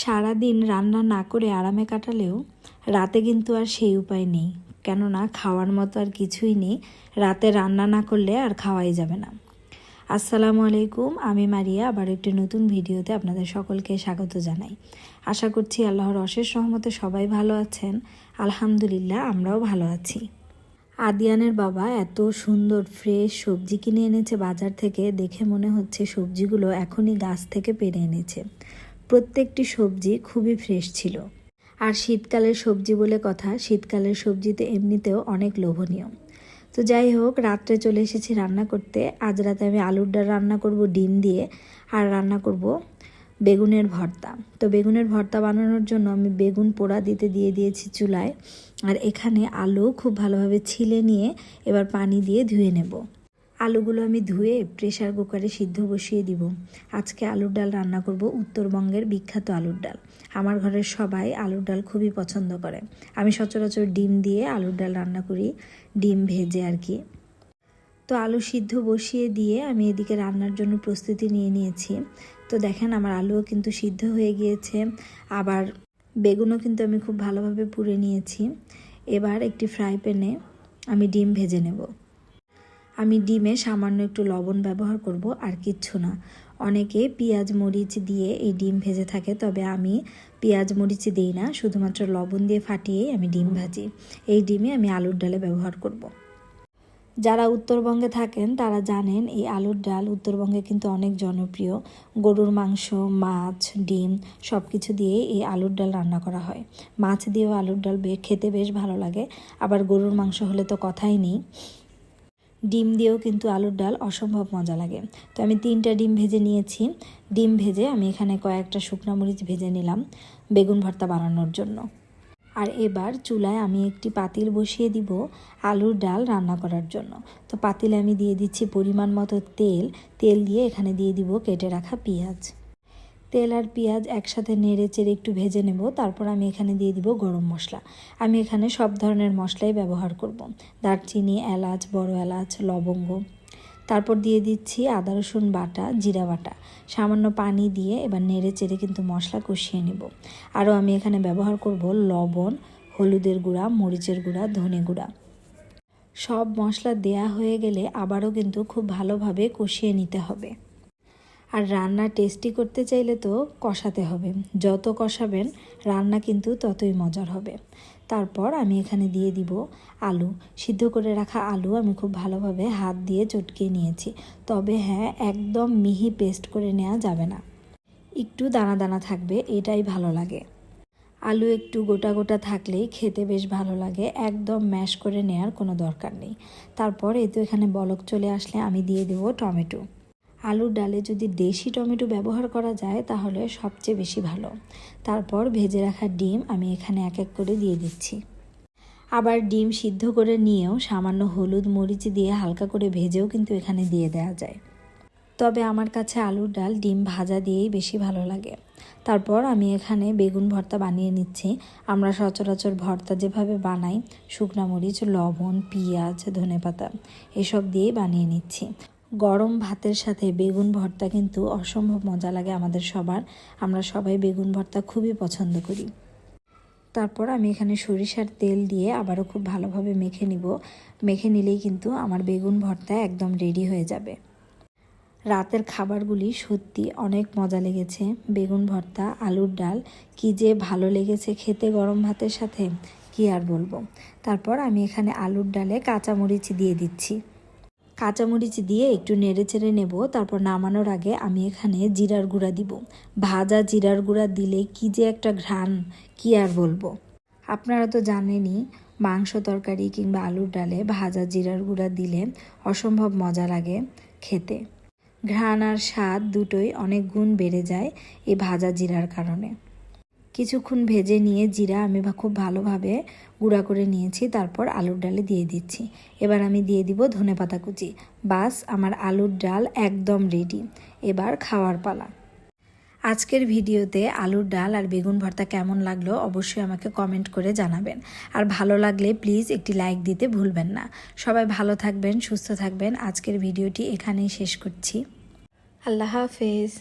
সারাদিন রান্না না করে আরামে কাটালেও রাতে কিন্তু আর সেই উপায় নেই। কেননা খাওয়ার মতো আর কিছুই নেই, রাতে রান্না না করলে আর খাওয়াই যাবে না। আসসালামু আলাইকুম, আমি মারিয়া, আবার একটি নতুন ভিডিওতে আপনাদের সকলকে স্বাগত জানাই। আশা করছি আল্লাহর অশেষ সহমতে সবাই ভালো আছেন। আলহামদুলিল্লাহ, আমরাও ভালো আছি। আদিয়ানের বাবা এত সুন্দর ফ্রেশ সবজি কিনে এনেছে বাজার থেকে, দেখে মনে হচ্ছে সবজিগুলো এখনই গাছ থেকে পেরে এনেছে। প্রত্যেকটি সবজি খুবই ফ্রেশ ছিল। আর শীতকালের সবজি বলে কথা, শীতকালের সবজিতে এমনিতেও অনেক লোভনীয়। তো যাই হোক, রাত্রে চলে এসেছি রান্না করতে। আজ রাতে আমি আলুর ডাল রান্না করব, ডিম দিয়ে, আর রান্না করব বেগুনের ভর্তা। তো বেগুনের ভর্তা বানানোর জন্য আমি বেগুন পোড়া দিতে দিয়ে দিয়েছি চুলায়। আর এখানে আলু খুব ভালোভাবে ছিলে নিয়ে এবার পানি দিয়ে ধুয়ে নেব। আলুগুলো আমি ধুয়ে প্রেশার কুকারে সিদ্ধ বসিয়ে দিব। আজকে আলুর ডাল রান্না করব উত্তরবঙ্গের বিখ্যাত আলুর ডাল। আমার ঘরের সবাই আলুর ডাল খুবই পছন্দ করে। আমি সচরাচর ডিম দিয়ে আলুর ডাল রান্না করি, ডিম ভেজে আর কি। তো আলু সিদ্ধ বসিয়ে দিয়ে আমি এদিকে রান্নার জন্য প্রস্তুতি নিয়ে নিয়েছি। তো দেখেন আমার আলুও কিন্তু সিদ্ধ হয়ে গিয়েছে। আবার বেগুনও কিন্তু আমি খুব ভালোভাবে পুড়ে নিয়েছি। এবার একটি ফ্রাই প্যানে আমি ডিম ভেজে নেব। আমি ডিমে সামান্য একটু লবণ ব্যবহার করব আর কিচ্ছু না। অনেকে পেঁয়াজ, মরিচ দিয়ে এই ডিম ভেজে থাকে, তবে আমি পেঁয়াজ, মরিচ দিই না, শুধুমাত্র লবণ দিয়ে ফাটিয়েই আমি ডিম ভাজি। এই ডিমে আমি আলুর ডালে ব্যবহার করব। যারা উত্তরবঙ্গে থাকেন, তারা জানেন এই আলুর ডাল উত্তরবঙ্গে কিন্তু অনেক জনপ্রিয়। গরুর মাংস, মাছ, ডিম সব কিছু দিয়ে এই আলুর ডাল রান্না করা হয়। মাছ দিয়েও আলুর ডাল খেতে বেশ ভালো লাগে। আবার গরুর মাংস হলে তো কথাই নেই। ডিম দিয়েও কিন্তু আলুর ডাল অসম্ভব মজা লাগে। তো আমি তিনটা ডিম ভেজে নিয়েছি। ডিম ভেজে আমি এখানে কয়েকটা শুকনো মরিচ ভেজে নিলাম বেগুন ভর্তা বানানোর জন্য। আর এবার চুলায় আমি একটি পাতিল বসিয়ে দিব আলুর ডাল রান্না করার জন্য। তো পাতিলে আমি দিয়ে দিচ্ছি পরিমাণ মতো তেল। তেল দিয়ে এখানে দিয়ে দিব কেটে রাখা পেঁয়াজ। তেল আর পেঁয়াজ একসাথে নেড়ে চেড়ে একটু ভেজে নেব। তারপর আমি এখানে দিয়ে দিব গরম মশলা। আমি এখানে সব ধরনের মশলাই ব্যবহার করব। দারচিনি, এলাচ, বড় এলাচ, লবঙ্গ। তারপর দিয়ে দিচ্ছি আদা, রসুন বাটা, জিরা বাটা। সামান্য পানি দিয়ে এবার নেড়ে চেড়ে কিন্তু মশলা কষিয়ে নেব। আরও আমি এখানে ব্যবহার করব লবণ, হলুদের গুঁড়া, মরিচের গুঁড়া, ধনে গুঁড়া। সব মশলা দেয়া হয়ে গেলে আবারও কিন্তু খুব ভালোভাবে কষিয়ে নিতে হবে। আর রান্না টেস্টি করতে চাইলে তো কষাতে হবে। যত কষাবেন, রান্না কিন্তু ততই মজার হবে। তারপর আমি এখানে দিয়ে দিব আলু। সিদ্ধ করে রাখা আলু আমি খুব ভালোভাবে হাত দিয়ে চটকিয়ে নিয়েছি। তবে হ্যাঁ একদম মিহি পেস্ট করে নেওয়া যাবে না। একটু দানা দানা থাকবে, এটাই ভালো লাগে। আলু একটু গোটা গোটা থাকলেই খেতে বেশ ভালো লাগে, একদম ম্যাশ করে নেওয়ার কোনো দরকার নেই। তারপর এই তো এখানে বলক চলে আসলে আমি দিয়ে দেবো টমেটো। আলুর ডালে যদি দেশি টমেটো ব্যবহার করা যায়, তাহলে সবচেয়ে বেশি ভালো। তারপর ভেজে রাখা ডিম আমি এখানে এক এক করে দিয়ে দিচ্ছি। আবার ডিম সিদ্ধ করে নিয়েও সামান্য হলুদ মরিচ দিয়ে হালকা করে ভেজেও কিন্তু এখানে দিয়ে দেওয়া যায়। তবে আমার কাছে আলুর ডাল ডিম ভাজা দিয়েই বেশি ভালো লাগে। তারপর আমি এখানে বেগুন ভর্তা বানিয়ে নিচ্ছি। আমরা সচরাচর ভর্তা যেভাবে বানাই, শুকনা মরিচ, লবণ, পেঁয়াজ, ধনেপাতা, এসব দিয়েই বানিয়ে নিচ্ছি। গরম ভাতের সাথে বেগুন ভর্তা কিন্তু অসম্ভব মজা লাগে আমাদের সবার। আমরা সবাই বেগুন ভর্তা খুবই পছন্দ করি। তারপর আমি এখানে সরিষার তেল দিয়ে আবারও খুব ভালোভাবে মেখে নিব। মেখে নিলেই কিন্তু আমার বেগুন ভর্তা একদম রেডি হয়ে যাবে। রাতের খাবারগুলি সত্যি অনেক মজা লেগেছে। বেগুন ভর্তা, আলুর ডাল, কি যে ভালো লেগেছে খেতে গরম ভাতের সাথে, কি আর বলব। তারপর আমি এখানে আলুর ডালে কাঁচামরিচ দিয়ে দিচ্ছি। কাঁচামরিচ দিয়ে একটু নেড়ে চেড়ে নেব, তারপর নামানোর আগে আমি এখানে জিরার গুঁড়া দিব। ভাজা জিরার গুঁড়া দিলে কি যে একটা ঘ্রাণ, কি আর বলব? আপনারা তো জানেনই, মাংস তরকারি কিংবা আলুর ডালে ভাজা জিরার গুঁড়া দিলে অসম্ভব মজা লাগে খেতে। ঘ্রাণ আর স্বাদ দুটোই অনেক গুণ বেড়ে যায় এই ভাজা জিরার কারণে। কিছুক্ষণ ভেজে নিয়ে জিরা আমি খুব ভালোভাবে গুঁড়া করে নিয়েছি, তারপর আলুর ডালে দিয়ে দিচ্ছি। এবার আমি দিয়ে দিব ধনে পাতা কুচি। বাস, আমার আলুর ডাল একদম রেডি এবার খাওয়ার পালা। আজকের ভিডিওতে আলুর ডাল আর বেগুন ভর্তা কেমন লাগল অবশ্যই আমাকে কমেন্ট করে জানাবেন। আর ভালো লাগলে প্লিজ একটি লাইক দিতে ভুলবেন না। সবাই ভালো থাকবেন, সুস্থ থাকবেন। আজকের ভিডিওটি এখানেই শেষ করছি। আল্লাহ হাফেজ।